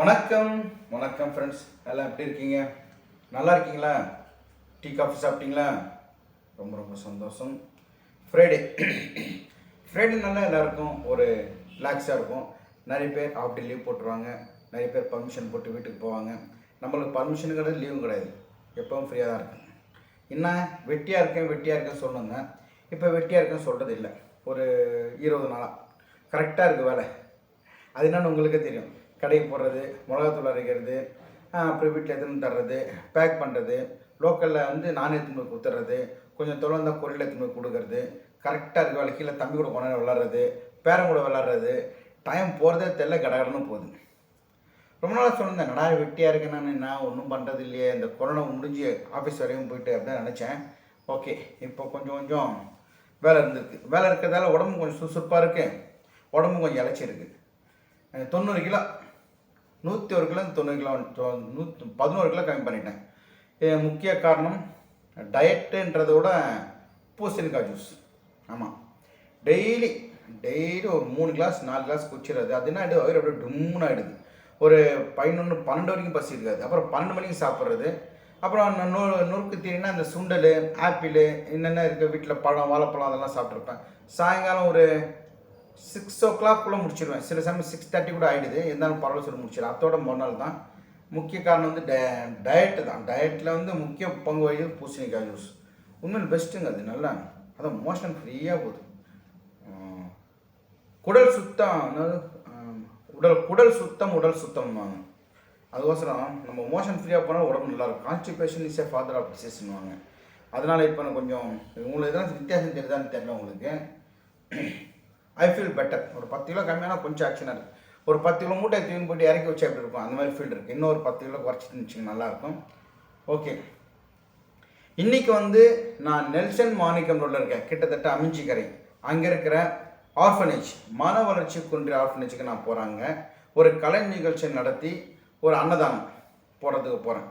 வணக்கம். வணக்கம் ஃப்ரெண்ட்ஸ் எல்லாம் எப்படி இருக்கீங்க? நல்லா இருக்கீங்களா? டீ காஃபி சாப்பிட்டீங்களா? ரொம்ப ரொம்ப சந்தோஷம். ஃப்ரைடே ஃப்ரைடே நல்லா எல்லாருக்கும் ஒரு ரிலாக்ஸாக இருக்கும். நிறைய பேர் ஆஃப்டே லீவ் போட்டுருவாங்க. நிறைய பேர் பர்மிஷன் போட்டு வீட்டுக்கு போவாங்க. நம்மளுக்கு பர்மிஷன் கிடையாது லீவும் கிடையாது. எப்பவும் ஃப்ரீயாக தான் இருக்கும். என்ன? வெட்டியாக இருக்கேன் வெட்டியாக இருக்கேன் சொல்லுங்க இப்போ வெட்டியாக இருக்கேன்னு சொல்கிறது இல்லை ஒரு இருபது நாளாக கரெக்டாக இருக்குது வேலை. அது என்னன்னு உங்களுக்கே தெரியும். கடைக்கு போடுறது மிளகாத்தூள் அரைக்கிறது அப்புறம் வீட்டில் எதுன்னு தர்றது பேக் பண்ணுறது லோக்கலில் வந்து நானே எடுத்துன்னு போய் கொடுத்துட்றது கொஞ்சம் தொலை கொரியில் எடுத்துன்னு போய் கொடுக்கறது கரெக்டாக இருக்க வேலை கீழே தம்பி கூட கொண்டாந்து விளாட்றது பேரன் கூட விளாட்றது டைம் போகிறதே தெரியல கடகடன்னு போகுது. ரொம்ப நாளாக சொன்னேன் நடா வெட்டியாக இருக்கேன் நான் நான் ஒன்றும் பண்ணுறது இல்லையே இந்த கொரோனா முடிஞ்சு ஆஃபீஸ் வரையும் போயிட்டு அப்படின்னு நினச்சேன். ஓகே இப்போ கொஞ்சம் கொஞ்சம் வேலை இருந்திருக்கு. வேலை இருக்கிறதால உடம்பு கொஞ்சம் சுறுசுறுப்பாக இருக்குது உடம்பு கொஞ்சம் இழைச்சிருக்கு இருக்குது தொண்ணூறு கிலோ நூற்றி ஒரு கிலோ தொண்ணூறு கிலோ நூற்றி பதினோரு கிலோ கம்மி பண்ணிட்டேன். முக்கிய காரணம் டயட்டுன்றதை விட பூசணிக்காய் ஜூஸ் ஆமாம் டெய்லி டெய்லி ஒரு மூணு கிளாஸ் நாலு கிளாஸ் குச்சிடுறது அது என்ன ஆகிடுது அப்படியே டும்னு ஆகிடுது ஒரு பதினொன்று பன்னெண்டு வரைக்கும் பசி இருக்காது. அப்புறம் பன்னெண்டு மணிக்கு சாப்பிட்றது. அப்புறம் நு- நு நுறுக்கு தீனினா அந்த சுண்டல் ஆப்பிள் என்னென்ன இருக்குது வீட்டில் பழம் வாழைப்பழம் அதெல்லாம் சாப்பிட்ருப்பேன் சாயங்காலம் ஒரு சிக்ஸ் ஓ கிளாக்குள்ளே முடிச்சிடுவேன் சில சமயம் சிக்ஸ் தேர்ட்டி கூட ஆகிடுது இருந்தாலும் பரவாயில்ல சொல்லி முடிச்சிடுவேன் அதோட நாள் தான். முக்கிய காரணம் வந்து டய டயட்டு தான். டயட்டில் வந்து முக்கிய பங்கு வகிக்கிறது பூசணிக்காய் ஜூஸ் உண்மையில் பெஸ்ட்டுங்க அது. நல்லா அதான் மோஷன் ஃப்ரீயாக போகுது. குடல் சுத்தம் அதாவது, உடல் குடல் சுத்தம் உடல் சுத்தம்வாங்க அதுக்கோசரம் நம்ம மோஷன் ஃப்ரீயாக போனால் உடம்பு நல்லாயிருக்கும் constipation is a father of டிசீஸ்னுவாங்க அதனால் இப்போ நான் கொஞ்சம் உங்களுக்கு எதாவது வித்தியாசம் தெரியுதான்னு தெரியல உங்களுக்கு. ஐ ஃபீல் பெட்டர் ஒரு பத்து கிலோ கம்மியான கொஞ்சம் ஆக்ஷனாக இருக்குது ஒரு பத்து கிலோ மூட்டை தூக்கி போட்டு இறக்கி வச்சா எப்படி இருக்கும்? அந்த மாதிரி ஃபீல் இருக்குது இன்னொரு பத்து கிலோ குறைச்சிட்டு வச்சுங்க நல்லாயிருக்கும் ஓகே இன்னைக்கு வந்து நான் நெல்சன் மாணிக்கம் ரோட்டில் இருக்கேன். கிட்டத்தட்ட அமிஞ்சிக்கரை அங்கே இருக்கிற ஆர்ஃபனேஜ் மன வளர்ச்சி குன்றிய ஆர்ஃபனேஜுக்கு நான் போகிறாங்க ஒரு கலை நிகழ்ச்சி நடத்தி ஒரு அன்னதானம் போடுறதுக்கு போகிறேன்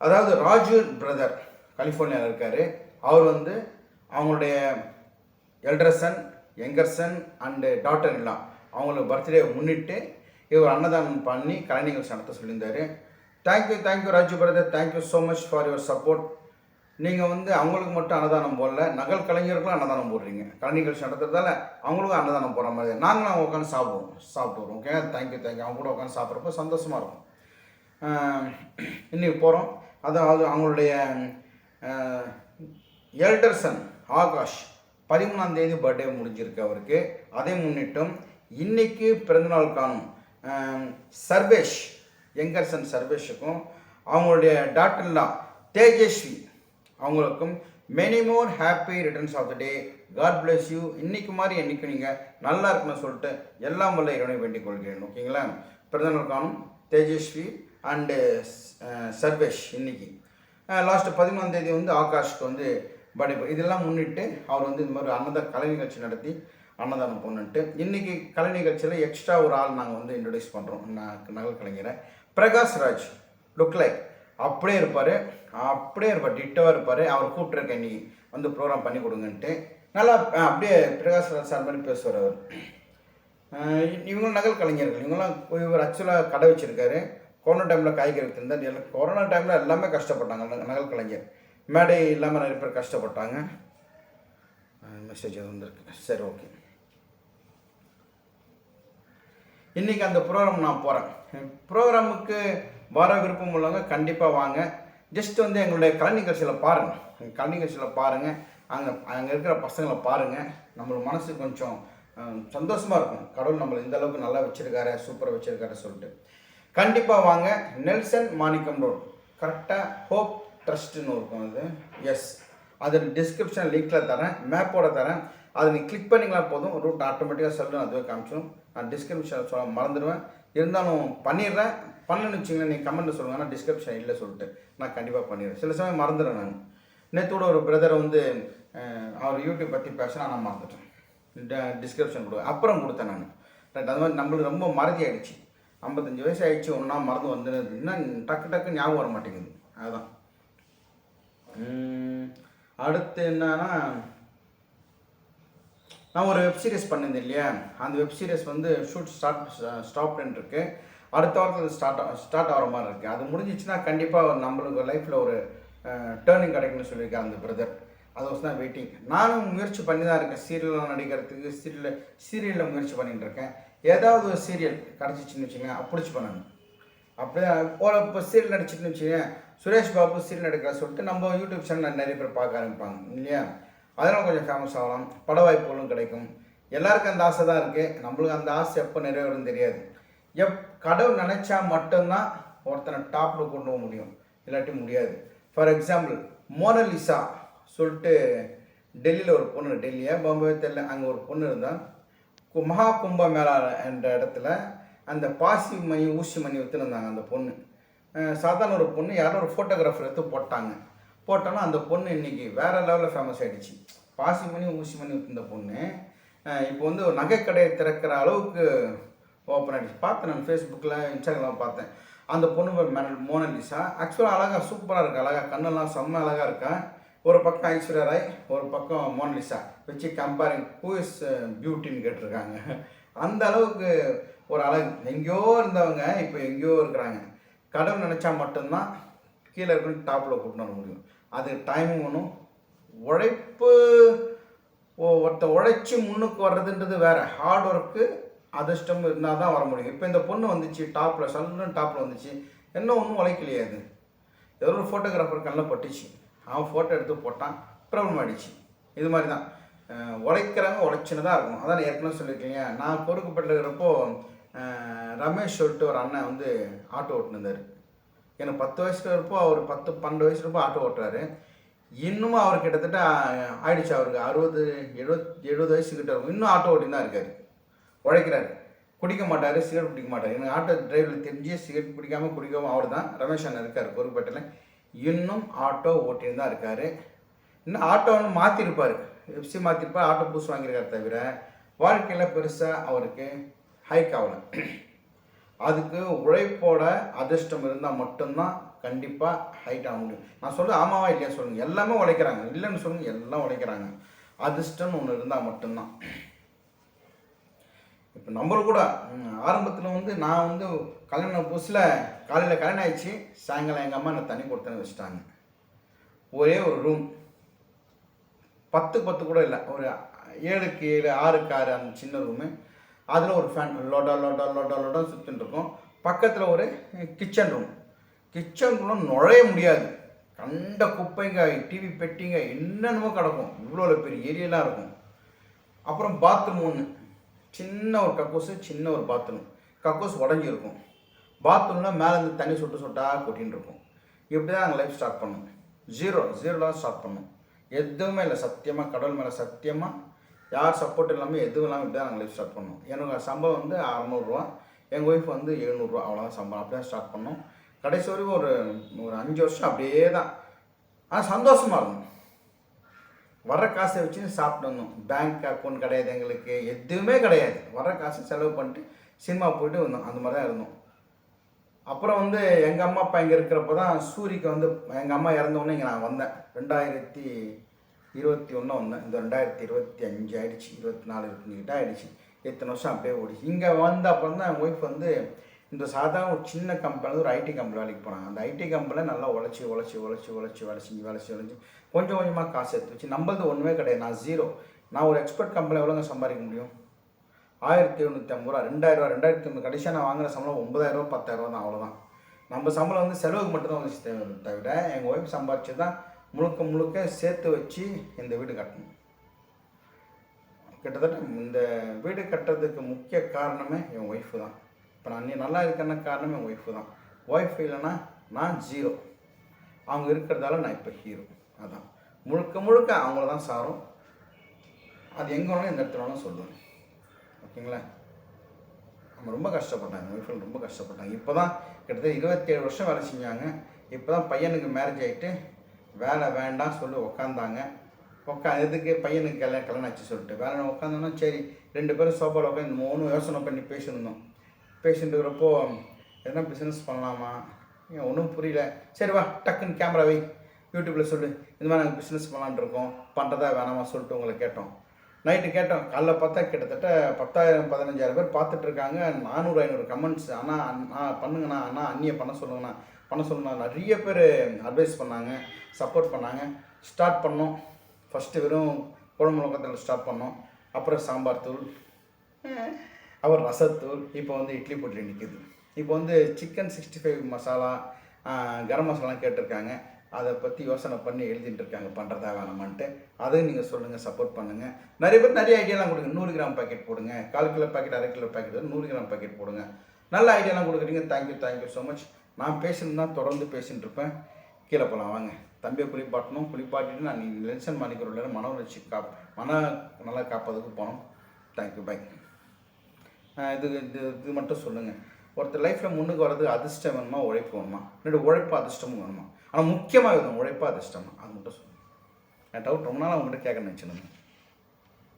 அதாவது ராஜு பிரதர் கலிஃபோர்னியாவில் இருக்கார். அவர் வந்து அவங்களுடைய எல்டர்சன் எங்கர்சன் அண்டு டாட்டர் எல்லாம் அவங்களுக்கு பர்த்டே முன்னிட்டு இவர் அன்னதானம் பண்ணி கலை நிகழ்ச்சி நடத்த சொல்லியிருந்தார் thank you thank you Raju brother thank you so much for your support நீங்கள் வந்து அவங்களுக்கு மட்டும் அன்னதானம் போடல நகல் கலைஞர்களுக்கும் அன்னதானம் போடுறீங்க. கலை நிகழ்ச்சி நடத்துறதால அவங்களுக்கும் அன்னதானம் போடுற மாதிரி. நாங்களும் அவங்க உட்காந்து சாப்பிடுவோம் சாப்பிட்டு வருவோம் ஓகே தேங்க்யூ தேங்க்யூ அவங்க கூட உட்காந்து சாப்பிட்றப்போ சந்தோஷமாக இருக்கும். இன்றைக்கி போகிறோம் அதாவது அவங்களுடைய எல்டர்சன் ஆகாஷ் பதிமூணாம் தேதி பர்த்டே முடிஞ்சிருக்கு அவருக்கு. அதை முன்னிட்டும் இன்னைக்கு பிறந்தநாள் காணும் சர்வேஷ் யங்கர்சன் சர்வேஷுக்கும் அவங்களுடைய டாக்டர்லா தேஜஸ்வி அவங்களுக்கும் many more happy returns of the day God bless you இன்னைக்கு மாதிரி என்றைக்கு நீங்கள் நல்லா இருக்குன்னு சொல்லிட்டு எல்லாம் வல்ல இறைவனை வேண்டிக் கொள்கிறேன். ஓகேங்களா? பிறந்தநாள் காணும் தேஜஸ்வி அண்டு சர்வேஷ் இன்னைக்கு. லாஸ்ட்டு பதிமூணாம் தேதி வந்து ஆகாஷ்க்கு வந்து பர்த்டே இதெல்லாம் முன்னிட்டு அவர் வந்து இந்த மாதிரி அன்னதான கலை நிகழ்ச்சி நடத்தி அன்னதானம் பண்ணிட்டு இன்னைக்கு கலை நிகழ்ச்சியில் எக்ஸ்ட்ரா ஒரு ஆள் நாங்கள் வந்து இன்ட்ரடியூஸ் பண்ணுறோம் நகல் கலைஞரை. பிரகாஷ் ராஜ். லுக் லைக் அப்படியே இருப்பார். அப்படியே இருப்பார். டிட்டவாக இருப்பார். அவர் கூப்பிட்ருக்க இன்னைக்கு வந்து ப்ரோக்ராம் பண்ணி கொடுங்கன்ட்டு. நல்லா அப்படியே பிரகாஷ் ராஜ் சார் மாதிரி பேசுவார் அவர். இவங்களும் நகல் கலைஞர்கள். இவங்களாம் இவர் ஆக்சுவலாக கடை வச்சுருக்காரு. கொரோனா டைமில் காய்கறி விற்றுருந்தார் எல்லாம் கொரோனா டைமில் எல்லாமே கஷ்டப்பட்டாங்க. நகல் கலைஞர். மேடை இல்லாமல் நிறைய பேர் கஷ்டப்பட்டாங்க. மெசேஜ் வந்திருக்கு சரி ஓகே இன்றைக்கி அந்த ப்ரோக்ராம் நான் போகிறேன் ப்ரோக்ராமுக்கு வர விருப்பம் உள்ளவங்க கண்டிப்பாக வாங்க. ஜஸ்ட் வந்து எங்களுடைய கலை நிகழ்ச்சியில் பாருங்கள் கலை நிகழ்ச்சியில் பாருங்கள் அங்கே அங்கே இருக்கிற பசங்களை பாருங்கள் நம்மளுக்கு மனசு கொஞ்சம் சந்தோஷமாக இருக்கும். கடவுள் நம்மளை இந்த அளவுக்கு நல்லா வச்சுருக்காரு சூப்பராக வச்சுருக்காரு சொல்லிட்டு. கண்டிப்பாக வாங்க. நெல்சன் மாணிக்கம் ரோடு கரெக்டாக ஹோப் ட்ரஸ்ட்டுன்னு இருக்கும் அது. எஸ் அது டிஸ்கிரிப்ஷன் லிங்க்கில் தரேன். மேப்போட தரேன். அதை நீங்கள் கிளிக் பண்ணிங்களா போதும். ரூட் ஆட்டோமேட்டிக்காக சொல்லும் அதுவே காமிச்சிடும் நான் டிஸ்கிரிப்ஷன் சொல்ல மறந்துடுவேன். இருந்தாலும் பண்ணிடுறேன். பண்ணலன்னு வச்சிங்களேன் நீ கமெண்ட்டில் சொல்லுங்கள் ஆனால் டிஸ்கிரிப்ஷன் இல்லை சொல்லிட்டு நான் கண்டிப்பாக பண்ணிடுறேன் சில சமயம் மறந்துடுறேன் நான். நேற்றோட ஒரு பிரதரை வந்து அவர் யூடியூப் பற்றி பேசினா நான் மறந்துட்டேன். டிஸ்கிரிப்ஷன் கொடு. அப்புறம் கொடுத்தேன் நான். ரைட் அது மாதிரி நம்மளுக்கு ரொம்ப மறதி ஆகிடுச்சு ஐம்பத்தஞ்சு வயசு ஆகிடுச்சு ஒன்றா மறந்து வந்து டக்கு டக்கு ஞாபகம் வர மாட்டேங்குது. அதுதான் அடுத்து என்னன்னா நான் ஒரு வெப் சீரிஸ் பண்ணியிருந்தேன் இல்லையா? அந்த வெப் சீரிஸ் வந்து ஷூட் ஸ்டார்ட் ஸ்டாப் இருக்கு. அடுத்த வாரத்தில் ஸ்டார்ட் ஸ்டார்ட் ஆகிற மாதிரி இருக்குது அது முடிஞ்சிச்சுன்னா கண்டிப்பாக நம்மளுக்கு லைஃப்பில் ஒரு டேர்னிங் கிடைக்கும்னு சொல்லியிருக்கேன் அந்த பிரதர் அது வச்சு தான் வெயிட்டிங் நானும் முயற்சி பண்ணி தான் இருக்கேன். சீரியலில் நடிக்கிறதுக்கு சீரியலில் சீரியலில் முயற்சி பண்ணிட்டு இருக்கேன். ஏதாவது ஒரு சீரியல் கிடச்சிச்சின்னு வச்சுக்கோங்க பிடிச்சி பண்ணணும். அப்படியே ஒரு இப்போ சீரியல் நடிச்சிட்டுன்னு வச்சுக்கோங்க சுரேஷ் பாபு சீரியல் நடிக்கிறா சொல்லிட்டு நம்ம யூடியூப் சேனல் நிறைய பேர் பார்க்க ஆரம்பிப்பாங்க இல்லையா? அதெல்லாம் கொஞ்சம் ஃபேமஸ் ஆகலாம் பட வாய்ப்புகளும் கிடைக்கும். எல்லாருக்கும் அந்த ஆசை தான் இருக்குது நம்மளுக்கு அந்த ஆசை எப்போ நிறைவேறும் தெரியாது. எப் கடவுள் நினச்சா மட்டும்தான் ஒருத்தனை டாப்பில் கொண்டு போக முடியும். இல்லாட்டி முடியாது. ஃபார் எக்ஸாம்பிள் மோனலிசா சொல்லிட்டு டெல்லியில் ஒரு பொண்ணு டெல்லியை பாம்பே தெரியல. அங்கே ஒரு பொண்ணு இருந்தால் கு- மகா கும்ப மேளா என்ற இடத்துல அந்த பாசி மணி ஊசி மணி விற்றுருந்தாங்க அந்த பொண்ணு. சாதாரண ஒரு பொண்ணு யாரோ ஒரு ஃபோட்டோகிராஃபர் எடுத்து போட்டாங்க. போட்டோன்னா அந்த பொண்ணு இன்னைக்கு வேறு லெவலில் ஃபேமஸ் ஆகிடுச்சு பாசி மணி ஊசி மணி இந்த பொண்ணு. இப்போ வந்து ஒரு நகைக்கடையை திறக்கிற அளவுக்கு ஓப்பன் ஆகிடுச்சு பார்த்தேன் நான் ஃபேஸ்புக்கில் இன்ஸ்டாகிராம் பார்த்தேன். அந்த பொண்ணு மேனல் மோனலிசா ஆக்சுவலாக அழகாக சூப்பராக இருக்குது அழகாக கண்ணெல்லாம் செம்ம அழகாக இருக்கா? ஒரு பக்கம் ஐஸ்வர்யா ராய் ஒரு பக்கம் மோனலிசா வச்சு கம்பேரிங் ஹூ இஸ் பியூட்டின்னு கேட்டிருக்காங்க. அந்த அளவுக்கு ஒரு அழகு. எங்கேயோ இருந்தவங்க இப்போ எங்கேயோ இருக்கிறாங்க. கடவுள் நினச்சா மட்டும்தான் கீழே இருக்கணும் டாப்பில் கூட்டிட்டு வர முடியும். அது டைமும் வேணும் உழைப்பு ஓ- ஒருத்த உழைச்சி முன்னுக்கு வர்றதுன்றது வேறு. ஹார்ட் ஒர்க்கு அதிர்ஷ்டம் இருந்தால் தான் வர முடியும். இப்போ இந்த பொண்ணு வந்துச்சு டாப்பில் சல்லுன்னு டாப்பில் வந்துச்சு. என்ன ஒன்றும் உழைக்கலையே அது. ஏதோ ஒரு ஃபோட்டோகிராஃபர் கண்ணில் பட்டுச்சு. அவன் ஃபோட்டோ எடுத்து போட்டான் ப்ராப்ளம் ஆயிடுச்சு. இது மாதிரி தான் உழைக்கிறவங்க உழைச்சின்னு தான் இருக்கும் அதான் ஏற்கனவே சொல்லியிருக்கீங்க நான் பொறுக்கப்பட்டிருக்கிறப்போ ரமேஷ் சொல்லிட்டு ஒரு அண்ணன் வந்து ஆட்டோ ஓட்டுனிருந்தார். எனக்கு பத்து வயசுல இருப்போ அவர் பத்து பன்னெண்டு வயசுல இருப்போ ஆட்டோ ஓட்டுறாரு. இன்னமும் அவர் கிட்டத்தட்ட ஆயிடுச்சு அவருக்கு. அறுபது எழுபத் எழுபது வயசு கிட்ட இருக்கும். இன்னும் ஆட்டோ ஓட்டி தான் இருக்காரு. உழைக்கிறாரு. குடிக்க மாட்டார் சிகரெட் பிடிக்க மாட்டார். எனக்கு ஆட்டோ டிரைவர் தெரிஞ்சு சிகரெட் பிடிக்காம குடிக்கவும் அவர் தான். ரமேஷ் அண்ணன் இருக்கார் பொறுப்பேட்டில். இன்னும் ஆட்டோ ஓட்டின்னு தான் இருக்கார். இன்னும் ஆட்டோன்னு மாற்றிருப்பார் எப்சி மாற்றிருப்பார் ஆட்டோ புதுசு வாங்கியிருக்காரு தவிர வாழ்க்கையில் பெருசாக அவருக்கு ஹைக் ஆகலை அதுக்கு உழைப்போட அதிர்ஷ்டம் இருந்தால் மட்டும்தான் கண்டிப்பாக ஹைட் ஆக முடியும். நான் சொல்ல ஆமாவா இல்லையா சொல்லுங்கள் எல்லாமே உழைக்கிறாங்க. இல்லைன்னு சொல்லுங்கள் எல்லாம் உழைக்கிறாங்க. அதிர்ஷ்டம்னு ஒன்று இருந்தால் மட்டும்தான். இப்போ நம்மளும் கூட ஆரம்பத்தில் வந்து நான் வந்து கல்யாணம் புதுசில் காலையில் கல்யாணம் ஆயிடுச்சு. சாயங்காலம் எங்கள் அம்மா என்னை தண்ணி கொடுத்தேன்னு வச்சுட்டாங்க. ஒரே ஒரு ரூம் பத்து பத்து கூட இல்லை. ஒரு ஏழுக்கு ஏழு ஆறுக்கு ஆறு அந்த சின்ன ரூமு அதில் ஒரு ஃபேன் லோடா லோடா லோடா லோடா சுற்றின்னு இருக்கும். பக்கத்தில் ஒரு கிச்சன் ரூம் கிச்சன் நுழைய முடியாது. கண்ட குப்பைங்க டிவி பெட்டிங்க என்னென்னமோ கிடக்கும். இவ்வளோ பெரிய ஏரியெல்லாம் இருக்கும். அப்புறம் பாத்ரூம் ஒன்று சின்ன ஒரு கக்கூஸ் சின்ன ஒரு பாத்ரூம் கக்கூஸ் உடஞ்சிருக்கும் பாத்ரூமில் மேலே இருந்து தண்ணி சொட்டு சொட்டாக கொட்டின்னு இருக்கும். இப்படி தான் நாங்கள் லைஃப் ஸ்டார்ட் பண்ணோம் ஜீரோ ஜீரோலாம் ஸ்டார்ட் பண்ணோம். எதுவுமே இல்லை. சத்தியமாக கடவுள் மேலே சத்தியமாக யார் சப்போர்ட் இல்லாமல் எதுவும் இல்லாமல் இப்படி தான் நாங்கள் லைஃப் ஸ்டார்ட் பண்ணோம். எனக்கு சம்பளம் வந்து அறநூறுரூவா எங்கள் ஒய்ஃப் வந்து எழுநூறுரூவா அவ்வளோதான் சம்பளம். அப்படி தான் ஸ்டார்ட் பண்ணோம். கடைசி வரைக்கும் ஒரு ஒரு அஞ்சு வருஷம் அப்படியே தான் ஆனால் சந்தோஷமாக இருக்கும் வர்ற காசை வச்சு சாப்பிட்டு வந்தோம். பேங்க் அக்கௌண்ட் கிடையாது எங்களுக்கு. எதுவுமே கிடையாது. வர்ற காசை செலவு பண்ணிட்டு சினிமா போயிட்டு வந்தோம். அந்த மாதிரி தான் இருந்தோம். அப்புறம் வந்து எங்கள் அம்மா அப்பா இங்கே இருக்கிறப்ப தான் சூரிக்கு வந்து எங்கள் அம்மா இறந்தோடனே இங்கே நான் வந்தேன். ரெண்டாயிரத்தி இருபத்தி ஒன்று ஒன்று இந்த ரெண்டாயிரத்தி இருபத்தி அஞ்சு ஆயிடுச்சு இருபத்தி நாலு இருபத்தஞ்சுக்கிட்ட ஆயிடுச்சு இத்தனை வருஷம் அப்படியே ஓடிச்சு. இங்கே வந்த அப்புறம் தான் என் ஒய்ஃப் வந்து இந்த சாதாரண ஒரு சின்ன கம்பெனி ஒரு ஐடி கம்பெனி வேலைக்கு போனாங்க. அந்த ஐடி கம்பெனியில் நல்லா உழைச்சி உழைச்சி உழைச்சி உழைச்சி வேலை செஞ்சு வேலை செஞ்சு உழைச்சி கொஞ்சம் கொஞ்சமாக காசு எடுத்து வச்சு நம்மளது ஒன்றுமே கிடையாது. நான் ஜீரோ நான் ஒரு எக்ஸ்பர்ட் கம்பெனி எவ்வளோங்க சம்பாதிக்க முடியும்? ஆயிரத்தி எழுநூற்றி ஐம்பது ரூபா ரெண்டாயிரரூவா ரெண்டாயிரத்தி ஐம்பது கடைசியாக நான் வாங்குற சம்பளம் ஒன்பதாயிரரூவா பத்தாயிரரூவா தான் அவ்வளோதான் நம்ம சம்பளம் வந்து செலவுக்கு மட்டும்தான் வந்துச்சு தவிர- எங்கள் ஒய்ஃப் சம்பாரிச்சு தான் முழுக்க முழுக்க சேர்த்து வச்சு இந்த வீடு கட்டணும். கிட்டத்தட்ட இந்த வீடு கட்டுறதுக்கு முக்கிய காரணமே என் ஒய்ஃபு தான். இப்போ நான் நீ நல்லா இருக்கேன்னா காரணமே என் ஒய்ஃபு தான். ஒய்ஃப் இல்லைன்னா நான் ஜீரோ அவங்க இருக்கிறதால நான் இப்போ ஹீரோ அதான். முழுக்க முழுக்க அவங்கள தான் சாரும். அது எங்கே வேணாலும் எந்த இடத்துல வேணாலும் சொல்லுவேன். ஓகேங்களா? நம்ம ரொம்ப கஷ்டப்பட்டாங்க. ஒய்ஃபில் ரொம்ப கஷ்டப்பட்டாங்க. இப்போ தான் கிட்டத்தட்ட இருபத்தேழு வருஷம் வேலை செஞ்சாங்க. இப்போ தான் பையனுக்கு மேரேஜ் ஆகிட்டு வேலை வேண்டாம் சொல்லி உக்காந்தாங்க. உக்கா எதுக்கு பையனுக்கு கல்யாணம் கல்யாணம் ஆச்சு சொல்லிட்டு. வேலை உட்காந்தோன்னா சரி ரெண்டு பேரும் சோபாவில் உட்காந்து மூணு யோசனை பண்ணி பேசியிருந்தோம். பேசிட்டு இருக்கிறப்போ எதனா பிஸ்னஸ் பண்ணலாமா? ஒன்றும் புரியல. சரி வா டக்குன்னு கேமரா வை. யூடியூப்பில் சொல்லு. இந்த மாதிரி நாங்கள் பிஸ்னஸ் பண்ணலான்னு இருக்கோம். பண்ணுறதா வேணாமா? சொல்லிட்டு உங்களை கேட்டோம். நைட்டு கேட்டோம். காலைல பார்த்தா கிட்டத்தட்ட பத்தாயிரம் பதினஞ்சாயிரம் பேர் பார்த்துட்ருக்காங்க நானூறு ஐநூறு கமெண்ட்ஸ் அண்ணா அண்ணா பண்ணுங்கண்ணா. அண்ணா அண்ணியை பண்ண சொல்லுங்கண்ணா. பண்ண சொன்னால் நிறைய பேர் அட்வைஸ் பண்ணாங்க சப்போர்ட் பண்ணாங்க. ஸ்டார்ட் பண்ணோம். ஃபஸ்ட்டு வெறும் குழம்பு மிளகத்தில் ஸ்டார்ட் பண்ணோம். அப்புறம் சாம்பார் தூள் அப்புறம் ரசத்தூள். இப்போ வந்து இட்லி பொட்டி நிற்கிது இப்போ வந்து chicken sixty five masala garam மசாலாம் கேட்டிருக்காங்க. அதை பற்றி யோசனை பண்ணி எழுதிட்டு இருக்காங்க. பண்ணுறதா வேணாமான்ட்டு. அதையும் நீங்கள் சொல்லுங்கள் சப்போர்ட் பண்ணுங்கள் நிறைய பேர் நிறைய ஐடியாலாம் கொடுங்க. நூறு கிராம் பாக்கெட் போடுங்க. கால் கிலோ பாக்கெட் அரை கிலோ பாக்கெட் நூறு கிராம் பாக்கெட் போடுங்க. நல்ல ஐடியாலாம் கொடுக்குறீங்க. தேங்க்யூ தேங்க்யூ ஸோ மச் நான் பேசணும் தான் தொடர்ந்து பேசிகிட்டு இருப்பேன் கீழே போகலாம் வாங்க. தம்பியை குளிப்பாட்டணும். குளிப்பாட்டிட்டு நான் நீ லென்சன் உள்ள மன உணர்ச்சி காப் மன நல்லா காப்பதுக்கு போனோம் தேங்க்யூ பை இது இது இது மட்டும் சொல்லுங்கள் ஒருத்தர் லைஃப்பில் முன்னுக்கு வர்றது அதிர்ஷ்டம் வேணுமா உழைப்பு வேணுமா? என்னோட உழைப்பு அதிர்ஷ்டமும் வேணுமா? ஆனால் முக்கியமாக வேணும் உழைப்பு அதிர்ஷ்டமா? அது மட்டும் சொல்லுங்கள் என் டவுட் ரொம்ப நாள் அவங்ககிட்ட கேட்க நினச்சிருந்தேன்.